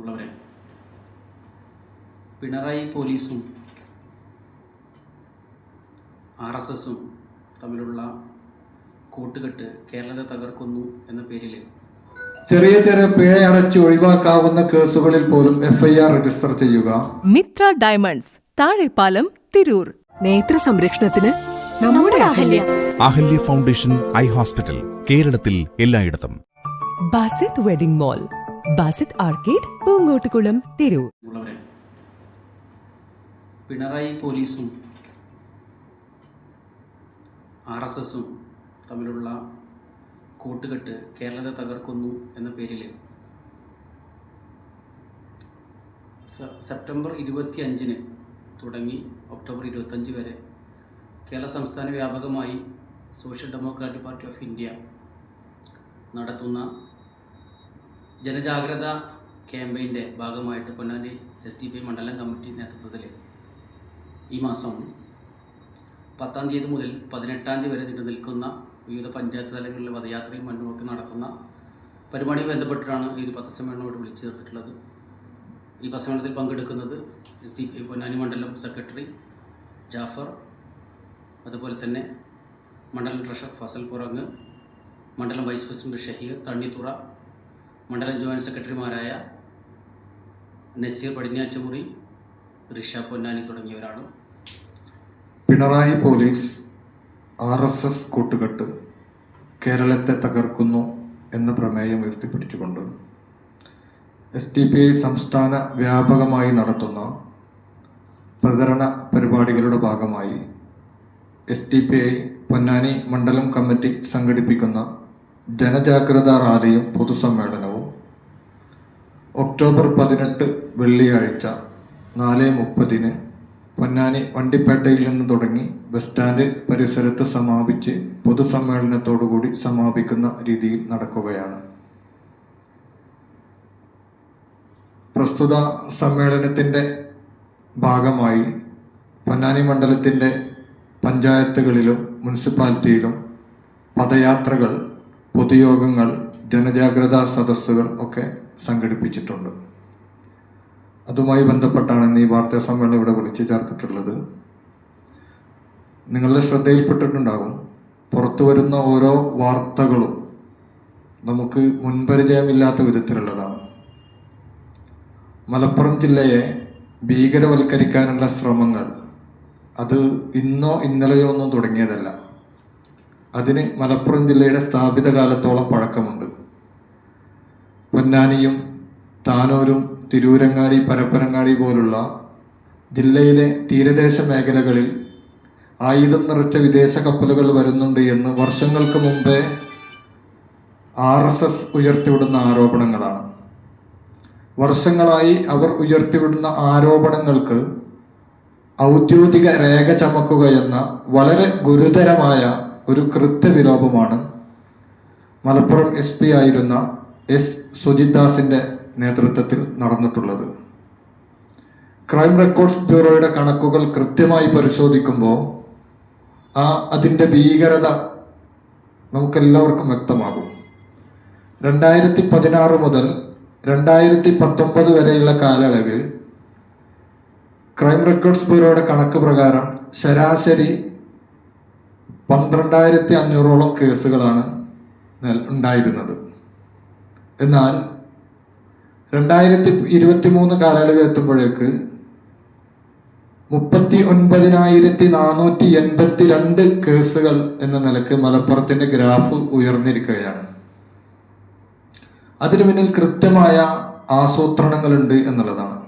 ഉള്ളവരെ. പിണറായി പോലീസും R S എസും തമ്മിലുള്ള കൂട്ടുകെട്ട് കേരളത്തെ തകർക്കുന്നു എന്ന പേരിൽ ചെറിയ ചെറിയ പിഴയടച്ച് ഒഴിവാക്കാവുന്ന കേസുകളിൽ പോലും എഫ്ഐആർ രജിസ്റ്റർ ചെയ്യുക. മിത്ര ഡയമണ്ട്സ് താഴെപ്പാലം തിരൂർ. നേത്ര സംരക്ഷണത്തിന് നമ്മുടെ Ahalya. Ahalya foundation eye hospital കേരളത്തിൽ എല്ലായിടത്തും. Basith wedding mall. Basith arcade Poonkottukulam Tirur. Pinarayi പോലീസും ആർ എസ് എസും തമ്മിലുള്ള കൂട്ടുകെട്ട് കേരളത്തെ തകർക്കുന്നു എന്ന പേരിൽ സെപ്റ്റംബർ ഇരുപത്തി അഞ്ചിന് തുടങ്ങി ഒക്ടോബർ ഇരുപത്തഞ്ച് വരെ കേരള സംസ്ഥാന വ്യാപകമായി social democratic party of India നടത്തുന്ന ജനജാഗ്രത ക്യാമ്പയിന്റെ ഭാഗമായിട്ട് പൊന്നാനി എസ് ഡി പി മണ്ഡലം കമ്മിറ്റി നേതൃത്വത്തിൽ ഈ മാസം പത്താം തീയതി മുതൽ പതിനെട്ടാം തീയതി വരെ നീണ്ടു നിൽക്കുന്ന വിവിധ പഞ്ചായത്ത് തലങ്ങളിലെ പദയാത്രയും മണ്ണുമൊക്കെ നടക്കുന്ന പരിപാടി ബന്ധപ്പെട്ടിട്ടാണ് ഈ ഒരു പത്രസമ്മേളനത്തോട് വിളിച്ചു ചേർത്തിട്ടുള്ളത്. ഈ പത്രസമ്മേളനത്തിൽ പങ്കെടുക്കുന്നത് എസ് ഡി പി പൊന്നാനി മണ്ഡലം സെക്രട്ടറി ജാഫർ അതുപോലെ തന്നെ മണ്ഡലം ട്രഷർ ഫസൽ പുറങ്ങ് മണ്ഡലം വൈസ് പ്രസിഡന്റ് ഷഹീർ തണ്ണിത്തുറ മണ്ഡലം ജോയിന്റ് സെക്രട്ടറിമാരായ നസീർ പടിഞ്ഞാറ്റുമുറി ഋഷ പൊന്നാനി തുടങ്ങിയവരാണ്. Pinarayi police R S S കൂട്ടുകെട്ട് കേരളത്തെ തകർക്കുന്നു എന്ന പ്രമേയം ഉയർത്തിപ്പിടിച്ചുകൊണ്ട് എസ് ടി പി ഐ സംസ്ഥാന വ്യാപകമായി നടത്തുന്ന പ്രചരണ പരിപാടികളുടെ ഭാഗമായി S T P I Ponnani മണ്ഡലം കമ്മിറ്റി സംഘടിപ്പിക്കുന്ന ജനജാഗ്രതാ റാലിയും പൊതുസമ്മേളനവും ഒക്ടോബർ പതിനെട്ട് വെള്ളിയാഴ്ച നാല് മുപ്പതിന് പൊന്നാനി വണ്ടിപ്പേട്ടയിൽ നിന്ന് തുടങ്ങി ബസ് സ്റ്റാൻഡ് പരിസരത്ത് സമാപിച്ച് പൊതുസമ്മേളനത്തോടുകൂടി സമാപിക്കുന്ന രീതിയിൽ നടക്കുകയാണ്. പ്രസ്തുത സമ്മേളനത്തിന്റെ ഭാഗമായി പൊന്നാനി മണ്ഡലത്തിന്റെ പഞ്ചായത്തുകളിലും മുനിസിപ്പാലിറ്റിയിലും പദയാത്രകൾ പൊതുയോഗങ്ങൾ ജനജാഗ്രതാ സദസ്സുകൾ ഒക്കെ സംഘടിപ്പിച്ചിട്ടുണ്ട്. അതുമായി ബന്ധപ്പെട്ടാണ് ഇന്ന് ഈ വാർത്താ സമ്മേളനം ഇവിടെ വിളിച്ചു ചേർത്തിട്ടുള്ളത്. നിങ്ങളുടെ ശ്രദ്ധയിൽപ്പെട്ടിട്ടുണ്ടാകും. പുറത്തു വരുന്ന ഓരോ വാർത്തകളും നമുക്ക് മുൻപരിചയമില്ലാത്ത വിധത്തിലുള്ളതാണ്. മലപ്പുറം ജില്ലയെ ഭീകരവൽക്കരിക്കാനുള്ള ശ്രമങ്ങൾ അത് ഇന്നോ ഇന്നലെയോ ഒന്നും തുടങ്ങിയതല്ല. അതിന് മലപ്പുറം ജില്ലയുടെ സ്ഥാപിത കാലത്തോളം പഴക്കമുണ്ട്. പൊന്നാനിയും താനൂരും തിരൂരങ്ങാടി പരപ്പനങ്ങാടി പോലുള്ള ജില്ലയിലെ തീരദേശ മേഖലകളിൽ ആയുധം നിറച്ച വിദേശ കപ്പലുകൾ വരുന്നുണ്ട് എന്ന് വർഷങ്ങൾക്ക് മുമ്പേ ആർ എസ് എസ് ഉയർത്തിവിടുന്ന ആരോപണങ്ങളാണ്. വർഷങ്ങളായി അവർ ഉയർത്തിവിടുന്ന ആരോപണങ്ങൾക്ക് ഔദ്യോഗിക രേഖ ചമക്കുക എന്ന വളരെ ഗുരുതരമായ ഒരു കൃത്യവിലോപമാണ് മലപ്പുറം എസ് പി ആയിരുന്ന എസ് സുജിദാസിന്റെ നേതൃത്വത്തിൽ നടന്നിട്ടുള്ളത്. ക്രൈം റെക്കോർഡ്സ് ബ്യൂറോയുടെ കണക്കുകൾ കൃത്യമായി പരിശോധിക്കുമ്പോൾ ആ അതിന്റെ ഭീകരത നമുക്കെല്ലാവർക്കും വ്യക്തമാകും. രണ്ടായിരത്തി പതിനാറ് മുതൽ രണ്ടായിരത്തി പത്തൊമ്പത് വരെയുള്ള കാലയളവിൽ ക്രൈം റെക്കോർഡ്സ് ബ്യൂറോയുടെ കണക്ക് പ്രകാരം ശരാശരി പന്ത്രണ്ടായിരത്തി അഞ്ഞൂറോളം കേസുകളാണ് ഉണ്ടായിരുന്നത്. എന്നാൽ രണ്ടായിരത്തി ഇരുപത്തി മൂന്ന് കാലയളവിൽ എത്തുമ്പോഴേക്ക് മുപ്പത്തി ഒൻപതിനായിരത്തി നാനൂറ്റി എൺപത്തി രണ്ട് കേസുകൾ എന്ന നിലയ്ക്ക് മലപ്പുറത്തിന്റെ ഗ്രാഫ് ഉയർന്നിരിക്കുകയാണ്. അതിനു പിന്നിൽ കൃത്യമായ ആസൂത്രണങ്ങളുണ്ട് എന്നുള്ളതാണ്.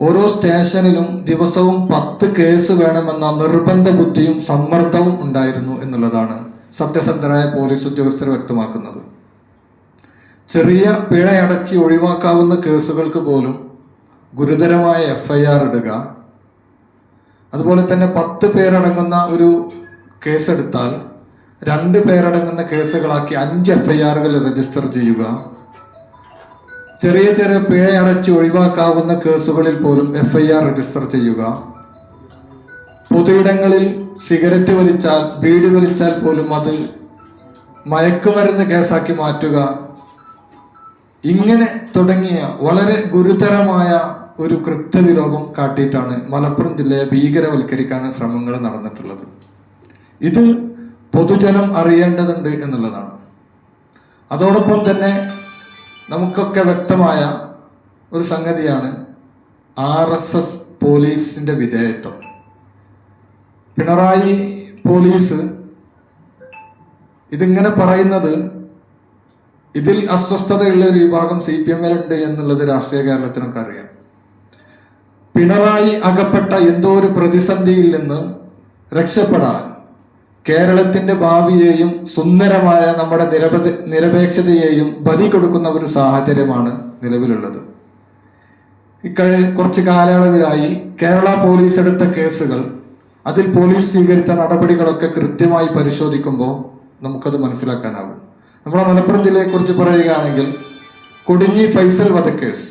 ഓരോ സ്റ്റേഷനിലും ദിവസവും പത്ത് കേസ് വേണമെന്ന നിർബന്ധ ബുദ്ധിയും സമ്മർദ്ദവും ഉണ്ടായിരുന്നു എന്നുള്ളതാണ് സത്യസന്ധരായ പോലീസ് ഉദ്യോഗസ്ഥർ വ്യക്തമാക്കുന്നത്. ചെറിയ പിഴയടച്ച് ഒഴിവാക്കാവുന്ന കേസുകൾക്ക് പോലും ഗുരുതരമായ എഫ്ഐആർ ഇടുക. അതുപോലെ തന്നെ പത്ത് പേരടങ്ങുന്ന ഒരു കേസെടുത്താൽ രണ്ട് പേരടങ്ങുന്ന കേസുകളാക്കി അഞ്ച് എഫ്ഐആറുകൾ രജിസ്റ്റർ ചെയ്യുക. ചെറിയ ചെറിയ പിഴയടച്ച് ഒഴിവാക്കാവുന്ന കേസുകളിൽ പോലും എഫ്ഐആർ രജിസ്റ്റർ ചെയ്യുക. പൊതുയിടങ്ങളിൽ സിഗരറ്റ് വലിച്ചാൽ ബീഡി വലിച്ചാൽ പോലും അത് മയക്കുമരുന്ന് കേസാക്കി മാറ്റുക. ഇങ്ങനെ തുടങ്ങിയ വളരെ ഗുരുതരമായ ഒരു കൃത്യവിലോപം കാട്ടിയിട്ടാണ് മലപ്പുറം ജില്ലയെ ഭീകരവൽക്കരിക്കാൻ ശ്രമങ്ങൾ നടന്നിട്ടുള്ളത്. ഇത് പൊതുജനം അറിയേണ്ടതുണ്ട് എന്നുള്ളതാണ്. അതോടൊപ്പം തന്നെ നമുക്കൊക്കെ വ്യക്തമായ ഒരു സംഗതിയാണ് ആർ എസ് എസ് പോലീസിന്റെ വിധേയത്വം. പിണറായി പോലീസ് ഇതിങ്ങനെ പറയുന്നത് ഇതിൽ അസ്വസ്ഥതയുള്ള ഒരു വിഭാഗം സി പി എമ്മിലുണ്ട് എന്നുള്ളത് രാഷ്ട്രീയ കേരളത്തിനൊക്കെ അറിയാം. പിണറായി അകപ്പെട്ട എന്തോ ഒരു പ്രതിസന്ധിയിൽ നിന്ന് രക്ഷപ്പെടാൻ കേരളത്തിന്റെ ഭാവിയെയും സുന്ദരമായ നമ്മുടെ നിരപതി നിരപേക്ഷതയെയും ബലി കൊടുക്കുന്ന ഒരു സാഹചര്യമാണ് നിലവിലുള്ളത്. ഇക്കഴി കുറച്ച് കാലയളവിലായി കേരള പോലീസ് എടുത്ത കേസുകൾ അതിൽ പോലീസ് സ്വീകരിച്ച നടപടികളൊക്കെ കൃത്യമായി പരിശോധിക്കുമ്പോൾ നമുക്കത് മനസ്സിലാക്കാനാകും. നമ്മുടെ മലപ്പുറം ജില്ലയെ കുറിച്ച് പറയുകയാണെങ്കിൽ കൊടിഞ്ഞി ഫൈസൽ വധക്കേസ്.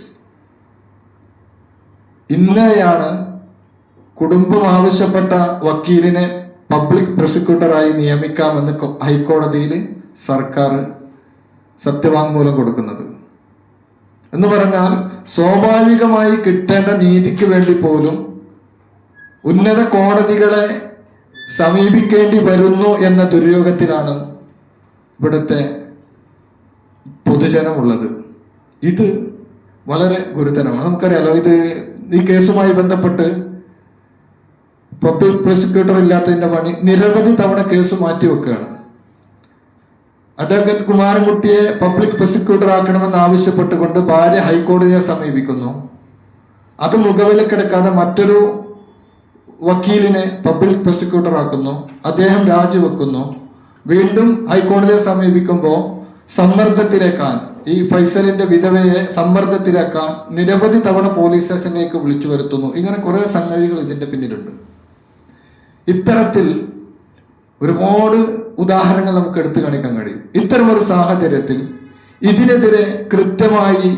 ഇന്നയാണ് കുടുംബം ആവശ്യപ്പെട്ട വക്കീലിനെ പബ്ലിക് പ്രോസിക്യൂട്ടറായി നിയമിക്കാമെന്ന് ഹൈക്കോടതിയിൽ സർക്കാർ സത്യവാങ്മൂലം കൊടുക്കുന്നത്. എന്ന് പറഞ്ഞാൽ സ്വാഭാവികമായി കിട്ടേണ്ട നീതിക്ക് വേണ്ടി പോലും ഉന്നത കോടതികളെ സമീപിക്കേണ്ടി വരുന്നു എന്ന ദുര്യോഗത്തിലാണ് ഇവിടുത്തെ പൊതുജനമുള്ളത് ഇത് വളരെ ഗുരുതരമാണ്. നമുക്കറിയാലോ ഇത് ഈ കേസുമായി ബന്ധപ്പെട്ട് പബ്ലിക് പ്രോസിക്യൂട്ടർ ഇല്ലാത്തതിന്റെ പണി നിരവധി തവണ കേസ് മാറ്റിവെക്കുകയാണ് അഡ്വക്കേറ്റ് കുമാരൻകുട്ടിയെ പബ്ലിക് പ്രോസിക്യൂട്ടർ ആക്കണമെന്ന് ആവശ്യപ്പെട്ടുകൊണ്ട് ഭാര്യ ഹൈക്കോടതിയെ സമീപിക്കുന്നു. അത് മുഖവിലക്കെടുക്കാതെ മറ്റൊരു വക്കീലിനെ പബ്ലിക് പ്രോസിക്യൂട്ടർ ആക്കുന്നു. അദ്ദേഹം രാജിവെക്കുന്നു. വീണ്ടും ഹൈക്കോടതിയെ സമീപിക്കുമ്പോൾ സമ്മർദ്ദത്തിലേക്കാൻ ഈ ഫൈസലിന്റെ വിധവയെ സമ്മർദ്ദത്തിലേക്കാൻ നിരവധി തവണ പോലീസ് സ്റ്റേഷനിലേക്ക് വിളിച്ചു വരുത്തുന്നു. ഇങ്ങനെ കുറെ സംഗതികൾ ഇതിന്റെ പിന്നിലുണ്ട്. ഇത്തരത്തിൽ ഒരുപാട് ഉദാഹരണങ്ങൾ നമുക്ക് എടുത്തു കാണിക്കാൻ കഴിയും. ഇത്തരം ഒരു സാഹചര്യത്തിൽ ഇതിനെതിരെ കൃത്യമായി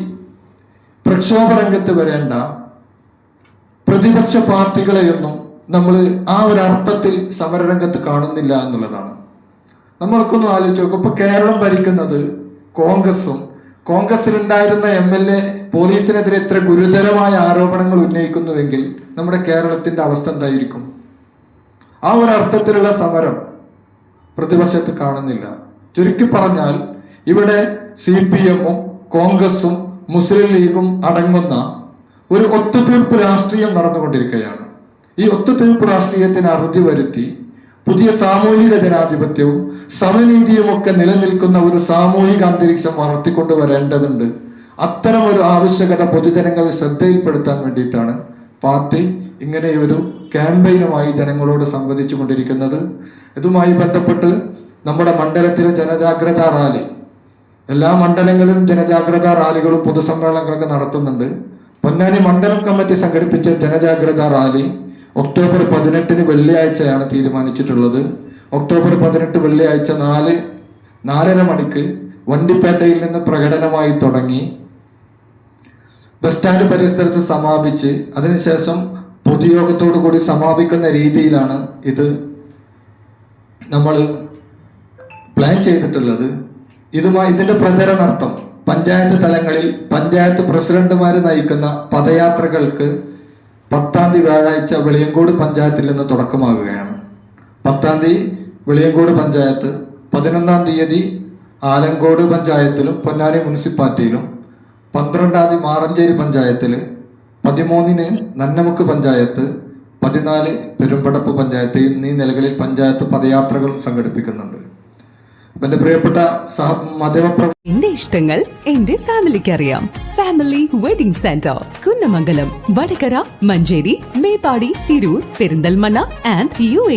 പ്രക്ഷോഭ രംഗത്ത് വരേണ്ട പ്രതിപക്ഷ പാർട്ടികളെയൊന്നും നമ്മൾ ആ ഒരു അർത്ഥത്തിൽ സമരരംഗത്ത് കാണുന്നില്ല എന്നുള്ളതാണ്. നമ്മളൊക്കെ ഒന്ന് ആലോചിച്ച് നോക്കും. ഇപ്പൊ കേരളം ഭരിക്കുന്നത് കോൺഗ്രസും കോൺഗ്രസിലുണ്ടായിരുന്ന എം എൽ എ പോലീസിനെതിരെ ഇത്ര ഗുരുതരമായ ആരോപണങ്ങൾ ഉന്നയിക്കുന്നുവെങ്കിൽ നമ്മുടെ കേരളത്തിന്റെ അവസ്ഥ എന്തായിരിക്കും? ആ ഒരു അർത്ഥത്തിലുള്ള സമരം പ്രതിപക്ഷത്ത് കാണുന്നില്ല. ചുരുക്കി പറഞ്ഞാൽ ഇവിടെ സി പി എമ്മും കോൺഗ്രസും മുസ്ലിം ലീഗും അടങ്ങുന്ന ഒരു ഒത്തുതീർപ്പ് രാഷ്ട്രീയം നടന്നുകൊണ്ടിരിക്കുകയാണ്. ഈ ഒത്തുതീർപ്പ് രാഷ്ട്രീയത്തിന് അറുതി വരുത്തി പുതിയ സാമൂഹിക ജനാധിപത്യവും സമനീതിയും ഒക്കെ നിലനിൽക്കുന്ന ഒരു സാമൂഹിക അന്തരീക്ഷം വളർത്തിക്കൊണ്ടുവരേണ്ടതുണ്ട് അത്തരം ഒരു ആവശ്യകത പൊതുജനങ്ങളെ ശ്രദ്ധയിൽപ്പെടുത്താൻ വേണ്ടിയിട്ടാണ് പാർട്ടി ഇങ്ങനെ ഒരു ക്യാമ്പയിനുമായി ജനങ്ങളോട് സംവദിച്ചു കൊണ്ടിരിക്കുന്നത്. ഇതുമായി ബന്ധപ്പെട്ട് നമ്മുടെ മണ്ഡലത്തിലെ ജനജാഗ്രത റാലി എല്ലാ മണ്ഡലങ്ങളിലും ജനജാഗ്രത റാലികളും പൊതുസമ്മേളനങ്ങളൊക്കെ നടത്തുന്നുണ്ട്. പൊന്നാനി മണ്ഡലം കമ്മിറ്റി സംഘടിപ്പിച്ച ജനജാഗ്രത റാലി ഒക്ടോബർ പതിനെട്ടിന് വെള്ളിയാഴ്ചയാണ് തീരുമാനിച്ചിട്ടുള്ളത്. ഒക്ടോബർ പതിനെട്ട് വെള്ളിയാഴ്ച നാല് നാലര മണിക്ക് വണ്ടിപ്പേട്ടയിൽ നിന്ന് പ്രകടനമായി തുടങ്ങി. ബസ് സ്റ്റാൻഡ് പരിസരത്ത് സമാപിച്ച് അതിനുശേഷം പൊതുയോഗത്തോടു കൂടി സമാപിക്കുന്ന രീതിയിലാണ് ഇത് നമ്മൾ പ്ലാൻ ചെയ്തിട്ടുള്ളത്. ഇതുമായി ഇതിന്റെ പ്രചരണാർത്ഥം പഞ്ചായത്ത് തലങ്ങളിൽ പഞ്ചായത്ത് പ്രസിഡന്റുമാർ നയിക്കുന്ന പദയാത്രകൾക്ക് പത്താം തീയതി വ്യാഴാഴ്ച വെളിയങ്കോട് പഞ്ചായത്തിൽ നിന്ന് തുടക്കമാകുകയാണ്. പത്താം തീയതി വെളിയങ്കോട് പഞ്ചായത്ത് പതിനൊന്നാം തീയതി ആലങ്കോട് പഞ്ചായത്തിലും പൊന്നാനി മുനിസിപ്പാലിറ്റിയിലും പന്ത്രണ്ടാം തീയതി മാറഞ്ചേരി പഞ്ചായത്തിൽ പതിമൂന്നിന് നന്നമുക്ക് പഞ്ചായത്ത് പതിനാല് പെരുമ്പടപ്പ് പഞ്ചായത്ത് എന്നീ നിലകളിൽ പഞ്ചായത്ത് പദയാത്രകളും സംഘടിപ്പിക്കുന്നുണ്ട്. എന്റെ പ്രിയപ്പെട്ട സഹ മാധ്യമപ്ര എന്റെ ഇഷ്ടങ്ങൾ എന്റെ ഫാമിലിക്ക് അറിയാം family wedding centre Kunnamangalam Vadakara Manjeri Meppadi Tirur Perinthalmanna and U A.